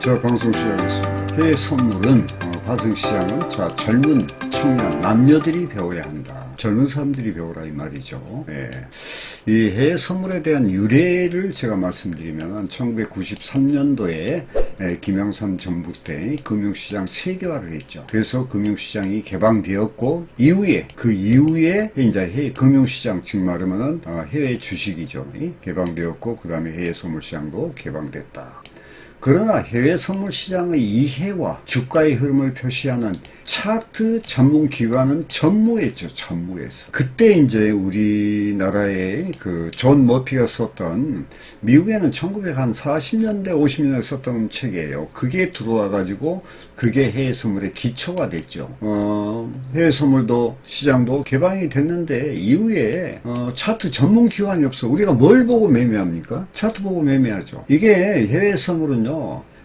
자 방송 시작하겠습니다. 해외 선물은 어, 화성시장은 자 젊은 청년 남녀들이 배워야 한다. 젊은 사람들이 배우라 이 말이죠. 예. 이 해외 선물에 대한 유래를 제가 말씀드리면 1993년도에 김영삼 정부 때 금융시장 세계화를 했죠. 그래서 금융시장이 개방되었고 이후에 그 이후에 이제 해외 금융시장 즉 말하면은 어, 해외 주식이죠. 이 개방되었고 그 다음에 해외 선물시장도 개방됐다. 그러나 해외 선물 시장의 이해와 주가의 흐름을 표시하는 차트 전문 기관은 전무했죠. 전무했어. 그때 이제 우리나라의 그 존 머피가 썼던 미국에는 1940년대 50년대 썼던 책이에요. 그게 들어와 가지고 그게 해외 선물의 기초가 됐죠. 어, 해외 선물도 시장도 개방이 됐는데 이후에 어, 차트 전문 기관이 없어. 우리가 뭘 보고 매매합니까? 차트 보고 매매하죠. 이게 해외 선물은요.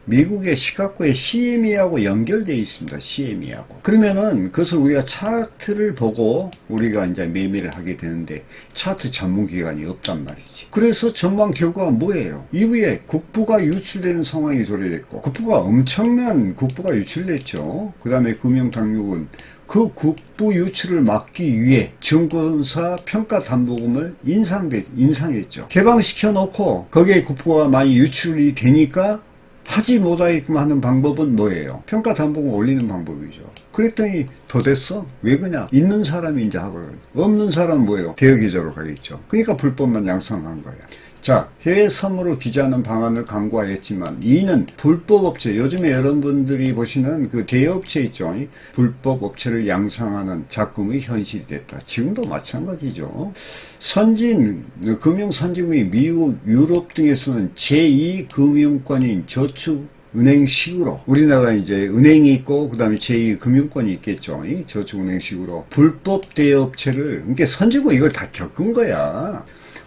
미국의 시카고의 CME하고 연결되어 있습니다. CME하고. 그러면은 그것을 우리가 차트를 보고 우리가 이제 매매를 하게 되는데 차트 전문 기관이 없단 말이지. 그래서 전망 결과가 뭐예요? 이후에 국부가 유출되는 상황이 도래됐고 국부가 엄청난 국부가 유출됐죠. 그 다음에 금융당국은 그 국부 유출을 막기 위해 증권사 평가 담보금을 인상했죠. 개방시켜 놓고 거기에 국부가 많이 유출이 되니까 하지 못하게끔 하는 방법은 뭐예요? 평가 담보금 올리는 방법이죠. 그랬더니 더 됐어? 왜 그냐? 있는 사람이 이제 하고요. 없는 사람은 뭐예요? 대여계좌로 가겠죠. 그러니까 불법만 양성한 거야. 자, 해외 선물을 기재하는 방안을 강구하였지만 이는 불법 업체, 요즘에 여러분들이 보시는 그 대여업체 있죠. 불법 업체를 양성하는 작금의 현실이 됐다. 지금도 마찬가지죠. 선진, 금융 선진국이 미국, 유럽 등에서는 제2금융권인 저축 은행식으로 우리나라 이제 은행이 있고 그다음에 제2금융권이 있겠죠. 이 저축은행식으로 불법 대여업체를 그러니까 선진국 이걸 다 겪은 거야.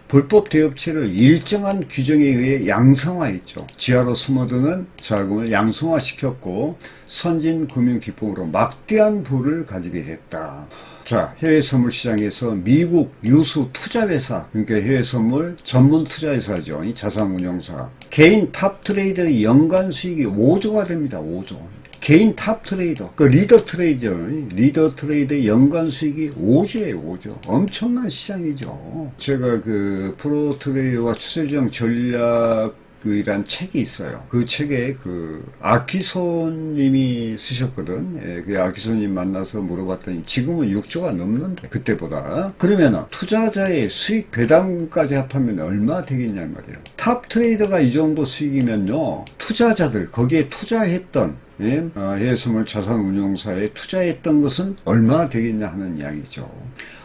불법 대업체를 일정한 규정에 의해 양성화했죠. 지하로 숨어드는 자금을 양성화시켰고 선진 금융 기법으로 막대한 부를 가지게 됐다. 자, 해외 선물 시장에서 미국 유수 투자회사, 그러니까 해외 선물 전문 투자회사죠. 이 자산운용사. 개인 탑 트레이더의 연간 수익이 5조가 됩니다. 5조. 개인 탑 트레이더, 그 리더 트레이더, 리더 트레이더의 연간 수익이 5조예요, 5조. 엄청난 시장이죠. 제가 그 프로 트레이더와 추세정 전략 이란 책이 있어요. 그 책에 그 아키소님이 쓰셨거든. 예, 그 아키소님 만나서 물어봤더니 지금은 6조가 넘는데 그때보다 그러면 투자자의 수익 배당까지 합하면 얼마 되겠냐 말이에요. 탑 트레이더가 이 정도 수익이면요 투자자들 거기에 투자했던 예, 어, 해외선물 자산운용사에 투자했던 것은 얼마나 되겠냐 하는 이야기죠.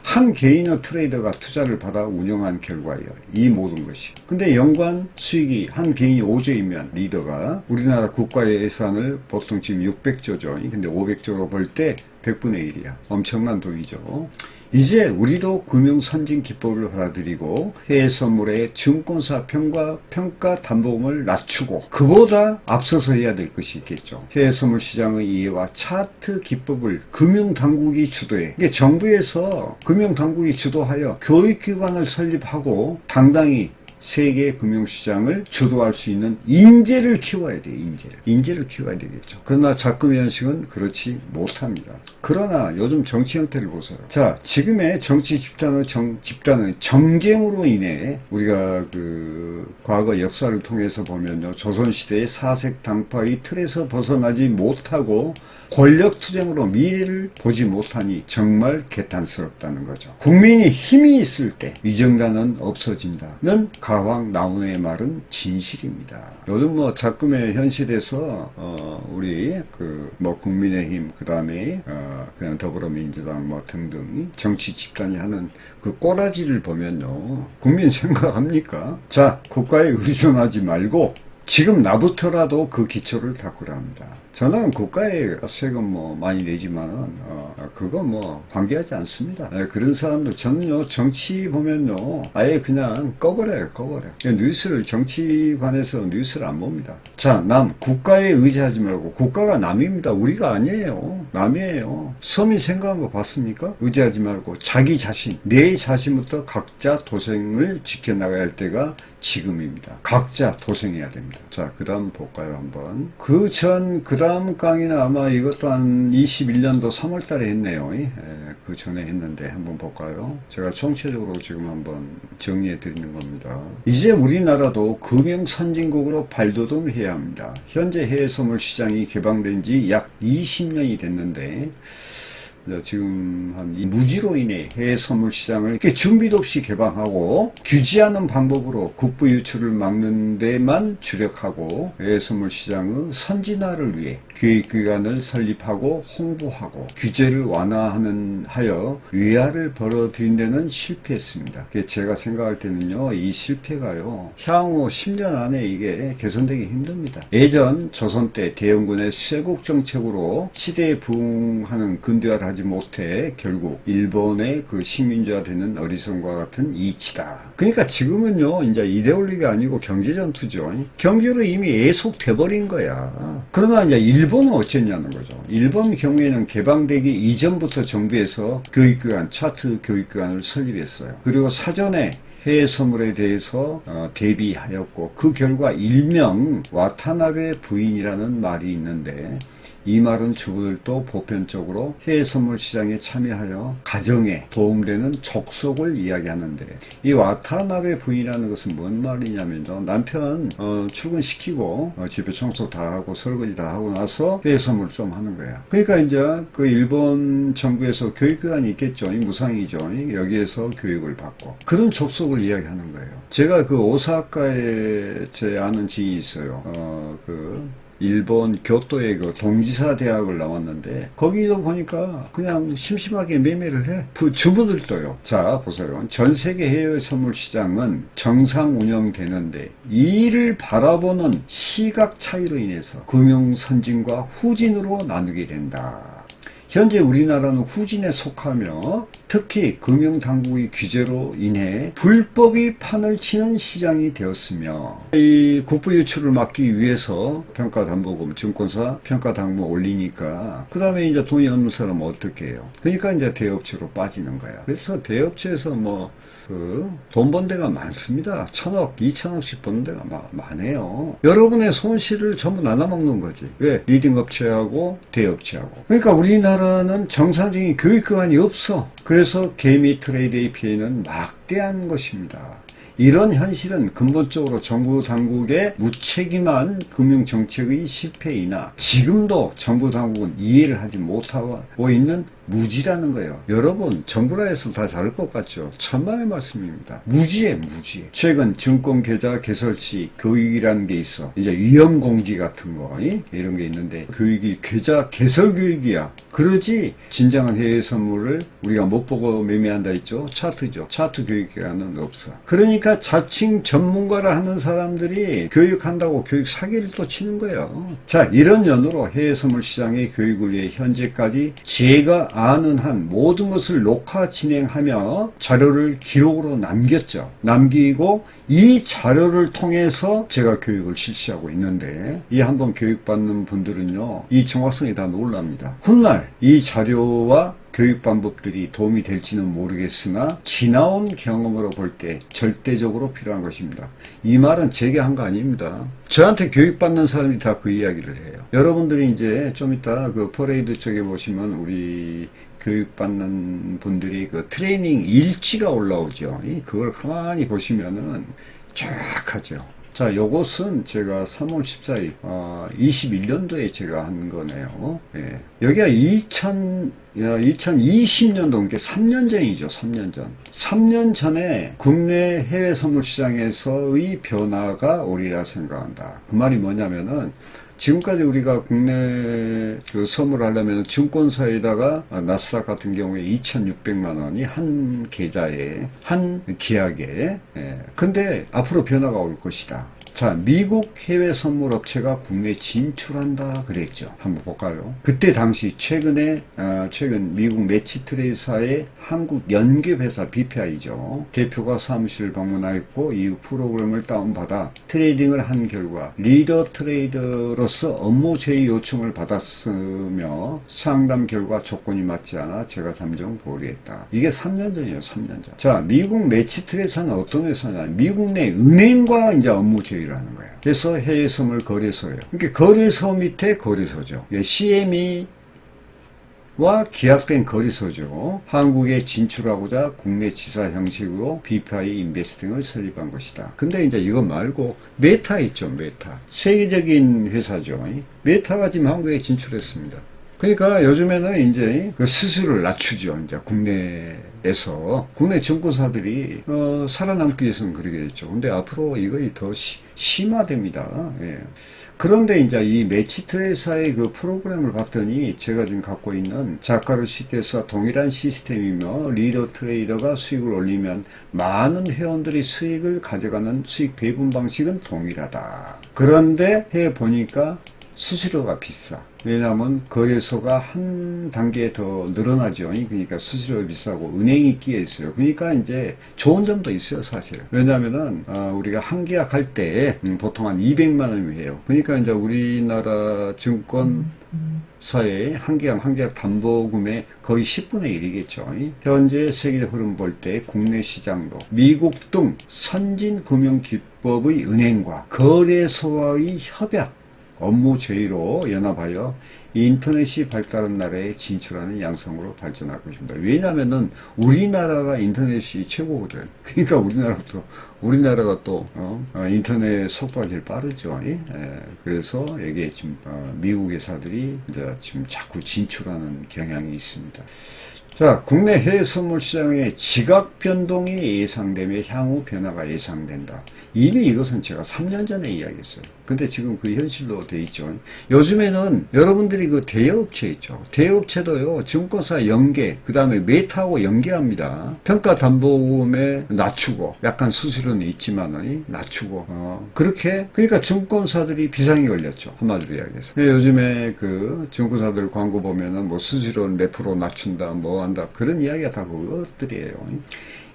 한 개인의 트레이더가 투자를 받아 운영한 결과예요. 이 모든 것이. 근데 연간 수익이 한 개인이 5조이면 리더가 우리나라 국가 예산을 보통 지금 600조죠. 근데 500조로 벌 때 100분의 1이야. 엄청난 돈이죠. 이제 우리도 금융 선진 기법을 받아들이고 해외 선물의 증권사 평가 평가 담보금을 낮추고 그보다 앞서서 해야 될 것이 있겠죠. 해외 선물 시장의 이해와 차트 기법을 금융 당국이 주도해. 이게 정부에서 금융 당국이 주도하여 교육 기관을 설립하고 당당히 세계 금융시장을 주도할 수 있는 인재를 키워야 돼요, 인재를. 인재를 키워야 되겠죠. 그러나 자금의 현실은 그렇지 못합니다. 그러나 요즘 정치 형태를 보세요. 자, 지금의 정치 집단의 정, 집단은 정쟁으로 인해 우리가 그 과거 역사를 통해서 보면요. 조선시대의 사색 당파의 틀에서 벗어나지 못하고 권력 투쟁으로 미래를 보지 못하니 정말 개탄스럽다는 거죠. 국민이 힘이 있을 때 위정단은 없어진다는 가왕 나훈의 말은 진실입니다. 요즘 뭐 작금의 현실에서 어 우리 그 뭐 국민의힘 그 다음에 어 그냥 더불어민주당 뭐 등등 정치 집단이 하는 그 꼬라지를 보면요 국민 생각합니까? 자 국가에 의존하지 말고 지금 나부터라도 그 기초를 닦으라 합니다. 저는 국가에 세금 뭐 많이 내지만은 어, 그거 뭐 관계하지 않습니다. 예, 그런 사람들 저는요 정치 보면요 아예 그냥 꺼버려요 꺼버려. 뉴스를 정치관에서 뉴스를 안 봅니다. 자 남 국가에 의지하지 말고 국가가 남입니다. 우리가 아니에요. 남이에요. 서민 생각한 거 봤습니까? 의지하지 말고 자기 자신 내 자신부터 각자 도생을 지켜나가야 할 때가 지금입니다. 각자 도생해야 됩니다. 자, 그 다음 볼까요, 한번. 그 전, 그 다음 강의는 아마 이것도 한 21년도 3월 달에 했네요. 예, 그 전에 했는데 한번 볼까요? 제가 총체적으로 지금 한번 정리해 드리는 겁니다. 이제 우리나라도 금융 선진국으로 발돋움을 해야 합니다. 현재 해외 선물 시장이 개방된 지 약 20년이 됐는데, 자, 지금 한이 무지로 인해 해외 선물 시장을 이렇게 준비도 없이 개방하고 규제하는 방법으로 국부 유출을 막는 데만 주력하고 해외 선물 시장의 선진화를 위해 교육기관을 설립하고 홍보하고 규제를 완화하는 하여 위화를 벌어들인 데는 실패했습니다. 제가 생각할 때는요, 이 실패가요, 향후 10년 안에 이게 개선되기 힘듭니다. 예전 조선 때 대영군의 쇄국 정책으로 시대에 부응하는 근대화를 하지 못해 결국 일본의 그 식민지화 되는 어리석음과 같은 이치다. 그러니까 지금은요, 이제 이데올리가 아니고 경제 전투죠. 경제로 이미 애속돼 버린 거야. 그러나 이제 일본은 어쨌냐는 거죠. 일본 경우에는 개방되기 이전부터 정부에서 교육기관, 차트 교육기관을 설립했어요. 그리고 사전에 해외 선물에 대해서 어, 대비하였고 그 결과 일명 와타나베 부인이라는 말이 있는데 이 말은 주부들도 보편적으로 해외 선물 시장에 참여하여 가정에 도움되는 족속을 이야기하는데 이 와타나베 부인이라는 것은 뭔 말이냐면요. 남편 어, 출근시키고 어, 집에 청소 다 하고 설거지 다 하고 나서 해외 선물 좀 하는 거야 그러니까 이제 그 일본 정부에서 교육기관이 있겠죠. 이 무상이죠. 여기에서 교육을 받고. 그런 족속을 이야기하는 거예요. 제가 그 오사카에 제 아는 지인이 있어요. 어그 일본 교토의 그 동지사 대학을 나왔는데 거기도 보니까 그냥 심심하게 매매를 해. 그 주부들도요. 자 보세요. 전 세계 해외 선물 시장은 정상 운영되는데 이를 바라보는 시각 차이로 인해서 금융 선진과 후진으로 나누게 된다. 현재 우리나라는 후진에 속하며 특히 금융당국의 규제로 인해 불법이 판을 치는 시장이 되었으며 이 국부 유출을 막기 위해서 평가담보금 증권사 평가당부 올리니까 그 다음에 이제 돈이 없는 사람은 어떻게 해요? 그러니까 이제 대업체로 빠지는 거야. 그래서 대업체에서 뭐 그 돈 번 데가 많습니다. 천억, 이천억씩 버는 데가 마- 많아요. 여러분의 손실을 전부 나눠 먹는 거지. 왜? 리딩 업체하고 대업체하고. 그러니까 우리나라 는 정상적인 교육기관이 없어. 그래서 개미 트레이드의 피해는 막대한 것입니다. 이런 현실은 근본적으로 정부 당국의 무책임한 금융 정책의 실패이나 지금도 정부 당국은 이해를 하지 못하고 있는 무지라는 거예요. 여러분, 정부라 해서 다 잘할 것 같죠? 천만의 말씀입니다. 무지에 무지. 최근 증권 계좌 개설 시 교육이라는 게 있어. 이제 위험 공지 같은 거, 이? 이런 게 있는데 교육이 계좌 개설 교육이야. 그러지 진정한 해외 선물을 우리가 못 보고 매매한다 했죠. 차트죠. 차트 교육기관은 없어. 그러니까 자칭 전문가라 하는 사람들이 교육한다고 교육 사기를 또 치는 거예요. 자, 이런 연으로 해외 선물 시장의 교육을 위해 현재까지 제가 아는 한 모든 것을 녹화 진행하며 자료를 기록으로 남겼죠. 남기고 이 자료를 통해서 제가 교육을 실시하고 있는데 이 한번 교육받는 분들은요 이 정확성이 다 놀랍니다. 훗날 이 자료와 교육 방법들이 도움이 될지는 모르겠으나 지나온 경험으로 볼 때 절대적으로 필요한 것입니다. 이 말은 제가 한 거 아닙니다. 저한테 교육받는 사람이 다 그 이야기를 해요. 여러분들이 이제 좀 이따 그 퍼레이드 쪽에 보시면 우리 교육받는 분들이 그 트레이닝 일지가 올라오죠. 이 그걸 가만히 보시면은 정확하죠. 자, 요것은 제가 3월 14일, 어, 21년도에 제가 한 거네요. 예. 여기가 2000, 2020년도, 그러니까 3년 전이죠, 3년 전. 3년 전에 국내 해외 선물 시장에서의 변화가 오리라 생각한다. 그 말이 뭐냐면은, 지금까지 우리가 국내 그 선물을 하려면 증권사에다가 나스닥 같은 경우에 2,600만 원이 한 계좌에 한 계약에 예. 근데 앞으로 변화가 올 것이다. 자, 미국 해외 선물 업체가 국내 진출한다 그랬죠. 한번 볼까요? 그때 당시 최근에 어, 최근 미국 매치 트레이사의 한국 연계 회사 BPI죠. 대표가 사무실을 방문하였고 이후 프로그램을 다운받아 트레이딩을 한 결과 리더 트레이더로서 업무 제의 요청을 받았으며 상담 결과 조건이 맞지 않아 제가 잠정 보류했다. 이게 3년 전이에요. 3년 전. 자, 미국 매치 트레이사는 어떤 회사냐? 미국 내 은행과 이제 업무 제의 소유를 하는 거예요. 그래서 해외 선물 거래소예요. 그러니까 거래소 밑에 거래소죠. 예, CME 와 계약된 거래소죠. 한국에 진출하고자 국내 지사 형식으로 BPI 인베스팅을 설립한 것이다. 근데 이제 이거 말고 메타 있죠, 메타. 세계적인 회사죠. 메타가 지금 한국에 진출했습니다. 그러니까 요즘에는 이제 그 수수료를 낮추죠. 이제 국내에서 국내 증권사들이 어, 살아남기 위해서는 그러게 됐죠. 근데 앞으로 이거이 더 시- 심화됩니다. 예. 그런데 이제 이 매치트 회사의 그 프로그램을 봤더니 제가 지금 갖고 있는 작가를 시대에서 동일한 시스템이며 리더 트레이더가 수익을 올리면 많은 회원들이 수익을 가져가는 수익 배분 방식은 동일하다. 그런데 해 보니까 수수료가 비싸. 왜냐하면 거래소가 한 단계 더 늘어나죠. 그러니까 수수료가 비싸고 은행이 끼어 있어요. 그러니까 이제 좋은 점도 있어요, 사실. 왜냐하면은 어, 우리가 한 계약할 때 음, 보통 한 200만 원이에요. 그러니까 이제 우리나라 증권 사의 한 계약 한 계약 담보금의 거의 10분의 1이겠죠. 현재 세계적 흐름 볼 때 국내 시장도 미국 등 선진 금융 기법의 은행과 거래소와의 협약 업무 제의로 연합하여 인터넷이 발달한 나라에 진출하는 양성으로 발전할 것입니다. 왜냐하면은 우리나라가 인터넷이 최고거든. 그러니까 우리나라도 우리나라가 또 어, 어, 인터넷 속도가 제일 빠르죠. 예? 예, 그래서 여기에 지금 어, 미국 회사들이 이제 지금 자꾸 진출하는 경향이 있습니다. 자, 국내 해외 선물 시장의 지각 변동이 예상되며 향후 변화가 예상된다. 이미 이것은 제가 3년 전에 이야기했어요. 근데 지금 그 현실로 돼 있죠. 요즘에는 여러분들이 그 대여업체 있죠. 대여업체도요, 증권사 연계, 그 다음에 메타하고 연계합니다. 평가 담보금에 낮추고, 약간 수수료는 있지만은 낮추고, 어, 그렇게, 그러니까 증권사들이 비상이 걸렸죠. 한마디로 이야기해서. 요즘에 그 증권사들 광고 보면은 뭐 수수료는 몇 프로 낮춘다, 뭐 한다. 그런 이야기가 다 그것들이에요.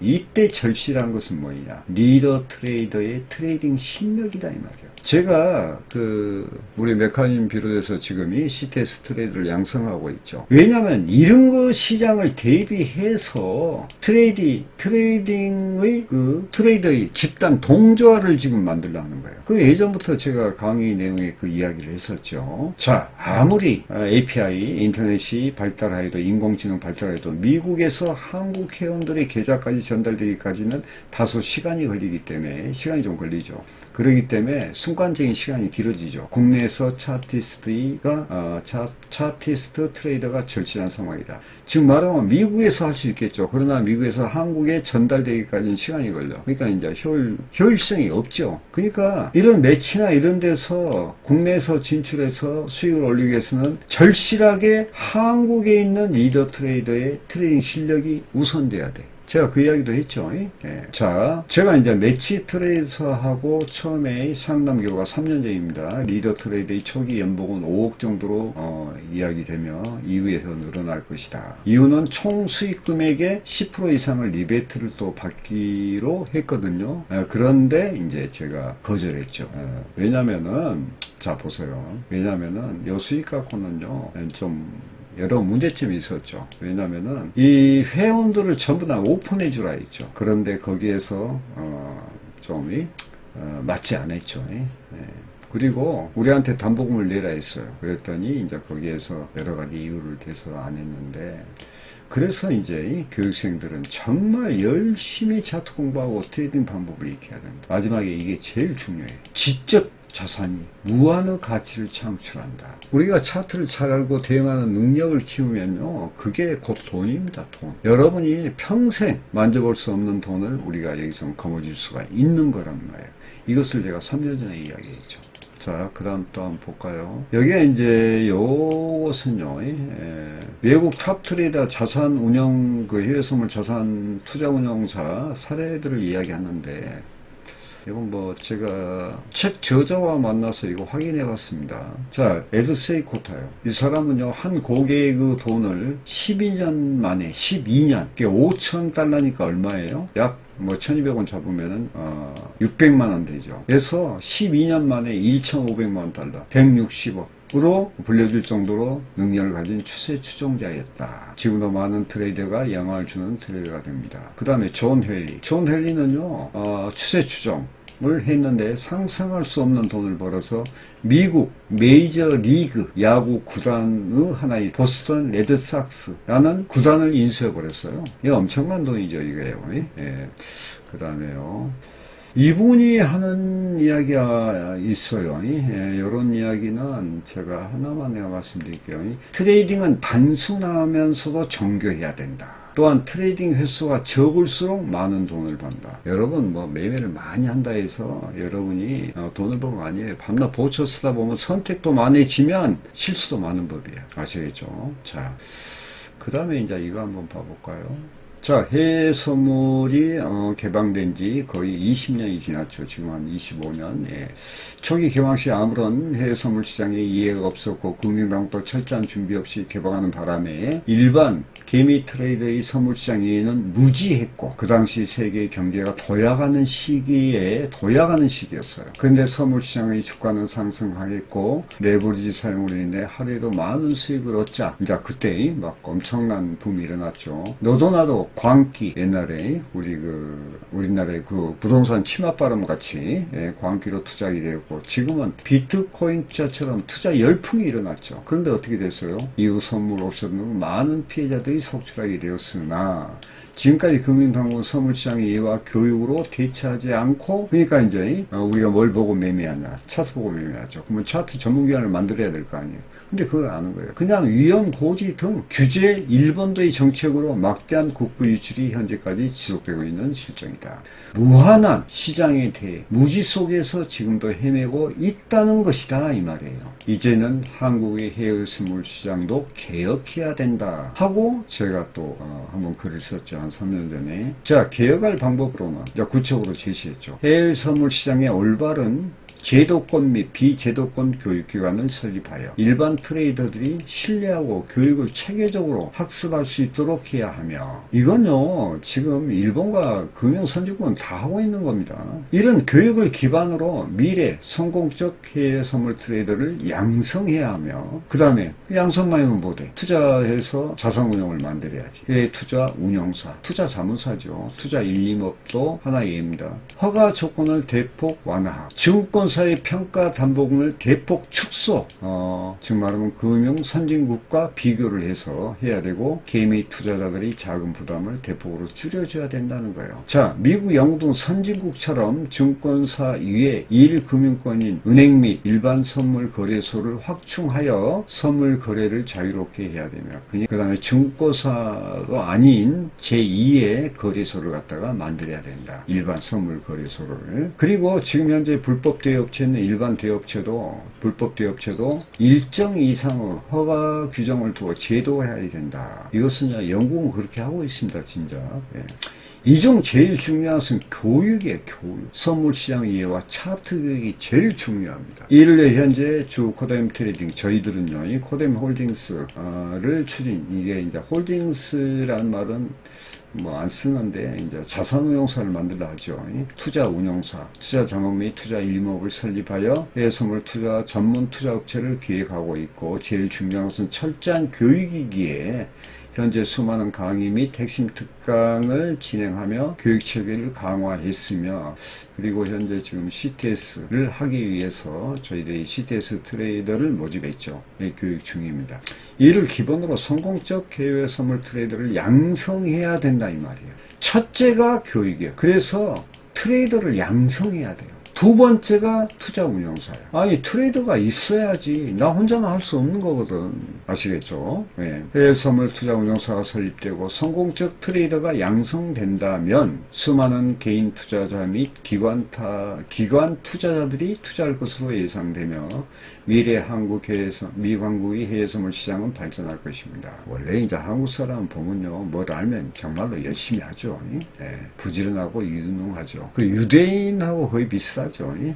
이때 절실한 것은 뭐냐? 리더 트레이더의 트레이딩 실력이다 이 말이에요. 제가 그 우리 메카님 비롯해서 지금이 CTS 트레이드를 양성하고 있죠. 왜냐하면 이런 거 시장을 대비해서 트레이디 트레이딩의 그 트레이더의 집단 동조화를 지금 만들려 하는 거예요. 그 예전부터 제가 강의 내용에 그 이야기를 했었죠. 자 아무리 어, API 인터넷이 발달하여도 인공지능 발달해도 미국에서 한국 회원들의 계좌까지 전달되기까지는 다소 시간이 걸리기 때문에 시간이 좀 걸리죠. 그러기 때문에 순간적인 시간이 길어지죠. 국내에서 차티스트가 어, 차, 차티스트 트레이더가 절실한 상황이다. 즉 말하면 미국에서 할 수 있겠죠. 그러나 미국에서 한국에 전달되기까지는 시간이 걸려. 그러니까 이제 효율 효율성이 없죠. 그러니까 이런 매치나 이런 데서 국내에서 진출해서 수익을 올리기 위해서는 절실하게 한국에 있는 리더 트레이더의 트레이딩 실력이 우선돼야 돼. 제가 그 이야기도 했죠. 예. 자, 제가 이제 매치 트레이서하고 처음에 상담 결과 3년 전입니다. 리더 트레이드의 초기 연봉은 5억 정도로 어, 이야기되며 이후에 더 늘어날 것이다. 이유는 총 수익 금액의 10% 이상을 리베이트를 또 받기로 했거든요. 예, 그런데 이제 제가 거절했죠. 예, 왜냐면은 자 보세요. 왜냐면은 요 수익 갖고는요 좀 여러 문제점이 있었죠. 왜냐면은 이 회원들을 전부 다 오픈해 주라 했죠. 그런데 거기에서 어좀 어, 맞지 않았죠. 예. 그리고 우리한테 담보금을 내라 했어요. 그랬더니 이제 거기에서 여러 가지 이유를 대서 안 했는데 그래서 이제 이 교육생들은 정말 열심히 차트 공부하고 트레이딩 방법을 익혀야 된다. 마지막에 이게 제일 중요해요. 지적 자산이 무한의 가치를 창출한다. 우리가 차트를 잘 알고 대응하는 능력을 키우면요, 그게 곧 돈입니다, 돈. 여러분이 평생 만져볼 수 없는 돈을 우리가 여기서 거머쥘 수가 있는 거란 말이에요. 이것을 제가 3년 전에 이야기했죠. 자, 그 다음 또 한번 볼까요? 여기에 이제 요것은요, 예, 외국 탑 트레이더 자산 운영, 그 해외 선물 자산 투자 운용사 사례들을 이야기하는데, 이건 뭐 제가 책 저자와 만나서 이거 확인해 봤습니다. 자, 에드 세이 코타요. 이 사람은요, 한 고객의 그 돈을 12년 만에, 12년, 그게 5천 달러니까 얼마예요? 약 뭐 1200원 잡으면은 어 600만 원 되죠. 그래서 12년 만에 1,500만 원 달러, 160억. 으로 불려줄 정도로 능력을 가진 추세 추종자였다. 지금도 많은 트레이더가 영향을 주는 트레이더가 됩니다. 그 다음에 존 헬리. 존 헬리는요, 어, 추세 추종. 을 했는데 상상할 수 없는 돈을 벌어서 미국 메이저 리그 야구 구단의 하나의 보스턴 레드삭스라는 구단을 인수해 버렸어요. 이게 엄청난 돈이죠, 이게요. 예. 그 다음에요. 이분이 하는 이야기가 있어요. 예, 이런 이야기는 제가 하나만 내가 말씀드릴게요. 트레이딩은 단순하면서도 정교해야 된다. 또한 트레이딩 횟수가 적을수록 많은 돈을 번다. 여러분 뭐 매매를 많이 한다 해서 여러분이 어, 돈을 버는 거 아니에요. 밤낮 보초 쓰다 보면 선택도 많아지면 실수도 많은 법이에요. 아시겠죠? 자, 그 다음에 이제 이거 한번 봐볼까요? 자, 해외 선물이 어, 개방된 지 거의 20년이 지났죠. 지금 한 25년. 예. 초기 개방 시 아무런 해외 선물 시장에 이해가 없었고 금융당도 철저한 준비 없이 개방하는 바람에 일반 개미 트레이더의 선물 시장에는 무지했고 그 당시 세계 경제가 도약하는 시기에 도약하는 시기였어요. 그런데 선물 시장의 주가는 상승하겠고 레버리지 사용으로 인해 하루에도 많은 수익을 얻자. 이제 그때 막 엄청난 붐이 일어났죠. 너도 나도 광기 옛날에 우리 그 우리나라의 그 부동산 치맛바람 같이 예, 광기로 투자하게 되었고 지금은 비트코인 투자처럼 투자 열풍이 일어났죠. 그런데 어떻게 됐어요? 이후 선물 옵션 많은 피해자들이 속출하게 되었으나 지금까지 금융당국은 선물시장의 이해와 교육으로 대처하지 않고 그러니까 이제 어, 우리가 뭘 보고 매매하냐 차트 보고 매매하죠. 그러면 차트 전문기관을 만들어야 될 거 아니에요. 근데 그걸 아는 거예요. 그냥 위험 고지 등 규제 1번도의 정책으로 막대한 국부 유출이 현재까지 지속되고 있는 실정이다. 무한한 시장에 대해 무지 속에서 지금도 헤매고 있다는 것이다 이 말이에요. 이제는 한국의 해외 선물 시장도 개혁해야 된다 하고 제가 또 어, 한번 글을 썼죠 한 3년 전에. 자 개혁할 방법으로는 이제 구체적으로 제시했죠. 해외 선물 시장의 올바른 제도권 및 비제도권 교육기관을 설립하여 일반 트레이더들이 신뢰하고 교육을 체계적으로 학습할 수 있도록 해야 하며 이건요 지금 일본과 금융선진국은 다 하고 있는 겁니다. 이런 교육을 기반으로 미래 성공적 해외 선물 트레이더를 양성해야 하며 그 다음에 양성만 하면 뭐돼? 투자해서 자산운용을 만들어야지. 해외 투자 운용사, 투자 자문사죠. 투자 일림업도 하나의 예입니다. 허가 조건을 대폭 완화하고 증권 증권사의 평가 담보금을 대폭 축소, 어, 즉 말하면 금융 선진국과 비교를 해서 해야 되고 개미 투자자들이 자금 부담을 대폭으로 줄여줘야 된다는 거예요. 자, 미국, 영국 등 선진국처럼 증권사 위에 일금융권인 은행 및 일반 선물 거래소를 확충하여 선물 거래를 자유롭게 해야 되며, 그 다음에 증권사도 아닌 제2의 거래소를 갖다가 만들어야 된다. 일반 선물 거래소를. 그리고 지금 현재 불법 대여 대업체는 일반 대업체도 불법 대업체도 일정 이상의 허가 규정을 두어 제도화해야 된다. 이것은 영국은 그렇게 하고 있습니다, 진짜. 예. 이중 제일 중요한 것은 교육이에요, 교육. 선물시장 이해와 차트 교육이 제일 중요합니다. 이를 현재 주 코뎀 트레이딩, 저희들은요, 이 코뎀 홀딩스를 추진, 이게 이제 홀딩스라는 말은 뭐 안 쓰는데 이제 자산운용사를 만들라 하죠. 투자운용사, 투자자문 및 투자 일목을 설립하여 해외선물 투자 전문 투자업체를 기획하고 있고 제일 중요한 것은 철저한 교육이기에 현재 수많은 강의 및 핵심 특강을 진행하며 교육 체계를 강화했으며 그리고 현재 지금 CTS를 하기 위해서 저희들이 CTS 트레이더를 모집했죠. 네, 교육 중입니다. 이를 기본으로 성공적 해외 선물 트레이더를 양성해야 된다 이 말이에요. 첫째가 교육이에요. 그래서 트레이더를 양성해야 돼요. 두 번째가 투자 운영사예요. 아니 트레이더가 있어야지 나 혼자는 할수 없는 거거든. 아시겠죠? 예. 해외 선물 투자 운영사가 설립되고 성공적 트레이더가 양성된다면 수많은 개인 투자자 및 기관 타 기관 투자자들이 투자할 것으로 예상되며 미래 한국 해외선 미 한국의 해외 선물 시장은 발전할 것입니다. 원래 이제 한국 사람 보면요 뭘 알면 정말로 열심히 하죠. 예. 부지런하고 유능하죠. 그 유대인하고 거의 비슷하죠.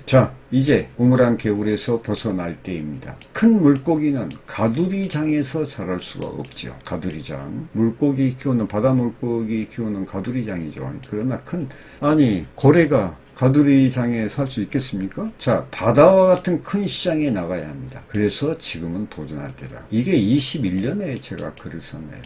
자 이제 우물한 개울에서 벗어날 때입니다. 큰 물고기는 가두리장에서 자랄 수가 없죠. 가두리장. 물고기 키우는 바다 물고기 키우는 가두리장이죠. 그러나 큰 아니 고래가 가두리장에 살 수 있겠습니까? 자, 바다와 같은 큰 시장에 나가야 합니다. 그래서 지금은 도전할 때다. 이게 21년에 제가 글을 썼네요.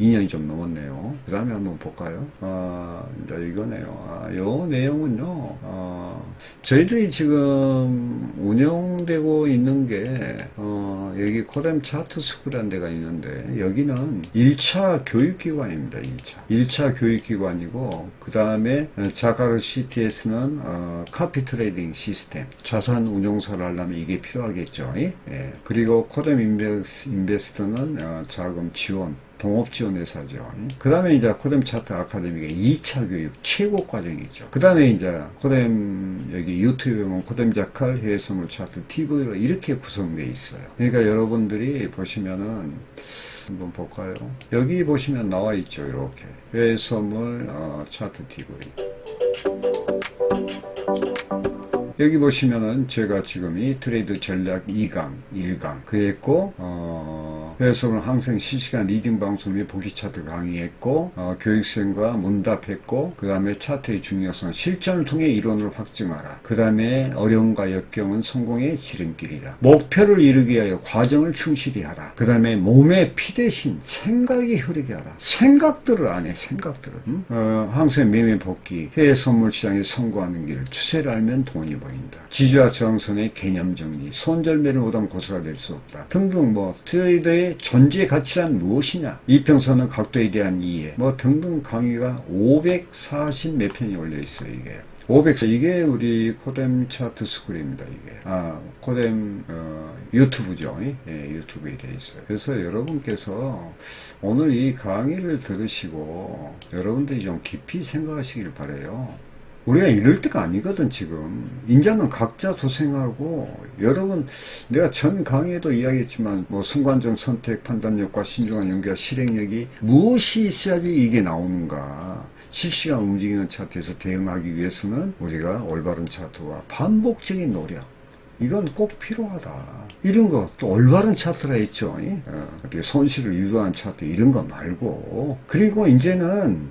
2년이 좀 넘었네요. 그 다음에 한번 볼까요? 아, 이제 이거네요. 아, 요 내용은요, 아, 저희들이 지금 운영되고 있는 게, 어, 여기 코뎀 차트 스쿨이라는 데가 있는데, 여기는 1차 교육기관입니다, 1차. 1차 교육기관이고, 그 다음에 자카르 CTS는, 어, 카피 트레이딩 시스템. 자산 운용사를 하려면 이게 필요하겠죠. 예? 그리고 코뎀 인베스, 인베스 트는, 어, 자금 지원. 동업 지원 회사죠. 그 다음에 이제 코뎀 차트 아카데미가 2차 교육 최고 과정이죠. 그 다음에 이제 코뎀 여기 유튜브에 보면 코뎀 자칼 해외 선물 차트 TV로 이렇게 구성되어 있어요. 그러니까 여러분들이 보시면은 한번 볼까요? 여기 보시면 나와 있죠. 이렇게 해외 선물 어, 차트 TV. Bye. 여기 보시면은 제가 지금 이 트레이드 전략 2강, 1강 그랬고 어, 회수는 항상 실시간 리딩 방송 및 보기 차트 강의했고 어, 교육생과 문답했고 그 다음에 차트의 중요성 실전을 통해 이론을 확증하라. 그 다음에 어려움과 역경은 성공의 지름길이다 목표를 이루기 위하여 과정을 충실히 하라. 그 다음에 몸의 피 대신 생각이 흐르게 하라. 생각들을 안 해 생각들을. 응? 어, 항상 매매 복귀 해외 선물 시장에 성공하는 길 추세를 알면 돈이 보인다. 지주와 저항선의 개념 정리, 손절매를 못하면 고수가 될 수 없다. 등등 뭐 트레이더의 존재 가치란 무엇이냐, 이평선의 각도에 대한 이해, 뭐 등등 강의가 540 몇 편이 올려 있어요 이게. 500 이게 우리 코뎀 차트 스쿨입니다 이게 아 코뎀 어, 유튜브죠 예, 유튜브에 돼 있어요 그래서 여러분께서 오늘 이 강의를 들으시고 여러분들이 좀 깊이 생각하시길 바래요 우리가 이럴 때가 아니거든 지금. 인자는 각자 도생하고 여러분 내가 전 강의에도 이야기했지만 뭐 순간적 선택 판단력과 신중한 연기와 실행력이 무엇이 있어야지 이게 나오는가. 실시간 움직이는 차트에서 대응하기 위해서는 우리가 올바른 차트와 반복적인 노력. 이건 꼭 필요하다. 이런 거 또 올바른 차트라 했죠. 어, 손실을 유도한 차트 이런 거 말고. 그리고 이제는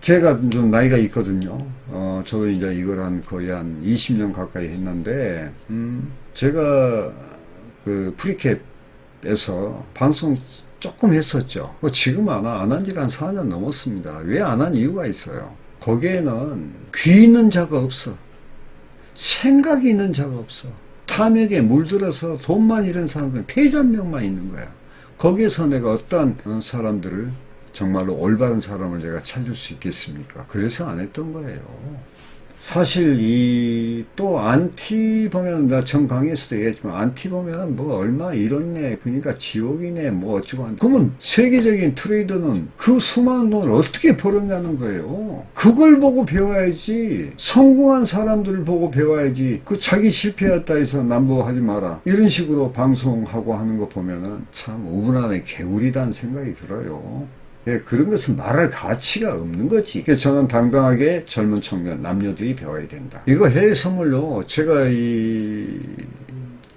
제가 좀 나이가 있거든요. 어, 저도 이제 이걸 한 거의 한 20년 가까이 했는데, 음, 제가 그 프리캡에서 방송 조금 했었죠. 뭐 지금 안, 안 한 지가 한 4년 넘었습니다. 왜 안 한 이유가 있어요. 거기에는 귀 있는 자가 없어. 생각이 있는 자가 없어. 탐욕에 물들어서 돈만 잃은 사람들은 패잔명만 있는 거야. 거기에서 내가 어떤 사람들을 정말로 올바른 사람을 내가 찾을 수 있겠습니까? 그래서 안 했던 거예요. 사실 이 또 안티 보면 나 전 강의에서도 얘기했지만 안티 보면 뭐 얼마 이렇네 그러니까 지옥이네 뭐 어쩌고 한 그러면 세계적인 트레이더는 그 수많은 돈을 어떻게 벌었냐는 거예요 그걸 보고 배워야지 성공한 사람들을 보고 배워야지 그 자기 실패했다 해서 남보하지 마라 이런 식으로 방송하고 하는 거 보면은 참 우분한의 개구리다는 생각이 들어요 예, 그런 것은 말할 가치가 없는 거지. 그래서 저는 당당하게 젊은 청년, 남녀들이 배워야 된다. 이거 해외 선물로 제가 이,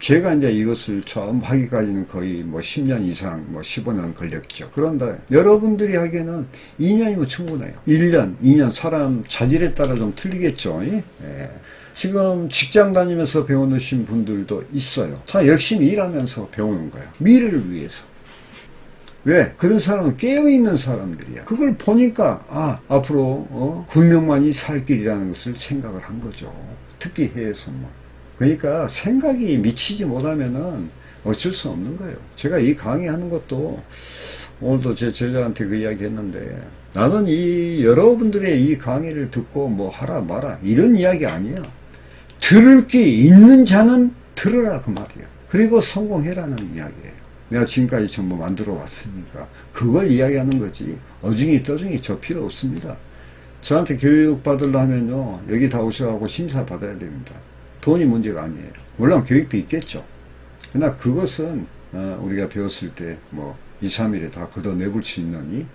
제가 이제 이것을 처음 하기까지는 거의 뭐 10년 이상, 뭐 15년 걸렸죠. 그런데 여러분들이 하기에는 2년이면 충분해요. 1년, 2년, 사람 자질에 따라 좀 틀리겠죠. 예. 지금 직장 다니면서 배우신 분들도 있어요. 다 열심히 일하면서 배우는 거예요. 미래를 위해서. 왜? 그런 사람은 깨어있는 사람들이야. 그걸 보니까, 아, 앞으로, 어, 군명만이 살 길이라는 것을 생각을 한 거죠. 특히 해외 선물. 그러니까 생각이 미치지 못하면은 어쩔 수 없는 거예요. 제가 이 강의하는 것도 오늘도 제 제자한테 그 이야기 했는데 나는 이 여러분들의 이 강의를 듣고 뭐 하라 마라 이런 이야기 아니야. 들을 게 있는 자는 들으라 그 말이야. 그리고 성공해라는 이야기예요. 내가 지금까지 전부 만들어 왔으니까 그걸 이야기하는 거지 어중이 떠중이 저 필요 없습니다. 저한테 교육 받으려 하면요 여기 다 오셔가고 심사 받아야 됩니다. 돈이 문제가 아니에요. 물론 교육비 있겠죠. 그러나 그것은 어, 우리가 배웠을 때 뭐 2, 3일에 다 걷어내볼 수이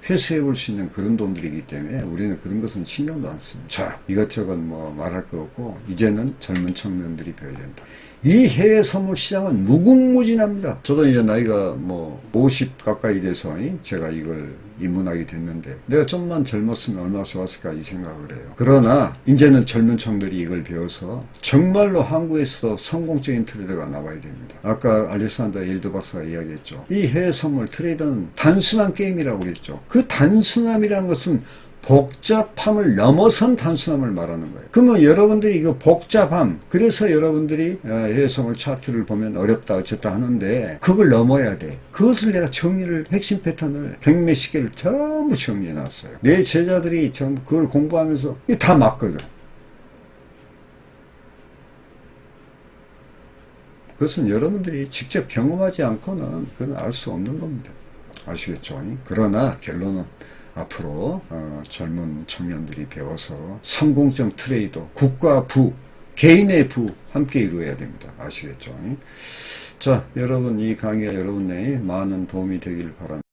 회수해볼 수 있는 그런 돈들이기 때문에 우리는 그런 것은 신경도 안 씁니다. 자, 이것저것 뭐 말할 거 없고 이제는 젊은 청년들이 배워야 된다. 이 해외 선물 시장은 무궁무진합니다. 저도 이제 나이가 뭐 50 가까이 돼서 이 제가 이걸 입문하게 됐는데 내가 좀만 젊었으면 얼마나 좋았을까 이 생각을 해요. 그러나 이제는 젊은 청들이 이걸 배워서 정말로 한국에서 성공적인 트레이더가 나와야 됩니다. 아까 알렉산더 일드 박사가 이야기했죠. 이 해외 선물 트레이더는 단순한 게임이라고 그랬죠. 그 단순함이라는 것은 복잡함을 넘어선 단순함을 말하는 거예요. 그러면 여러분들이 이거 복잡함, 그래서 여러분들이 어, 해외성을 차트를 보면 어렵다 어쨌다 하는데 그걸 넘어야 돼. 그것을 내가 정리를 핵심 패턴을 백몇십 개를 전부 정리해 놨어요. 내 제자들이 전부 그걸 공부하면서 다 맞거든. 그것은 여러분들이 직접 경험하지 않고는 그건 알 수 없는 겁니다. 아시겠죠? 그러나 결론은 앞으로 어, 젊은 청년들이 배워서 성공적 트레이더, 국가 부, 개인의 부 함께 이루어야 됩니다. 아시겠죠? 자, 여러분 이 강의가 여러분의 많은 도움이 되길 바랍니다.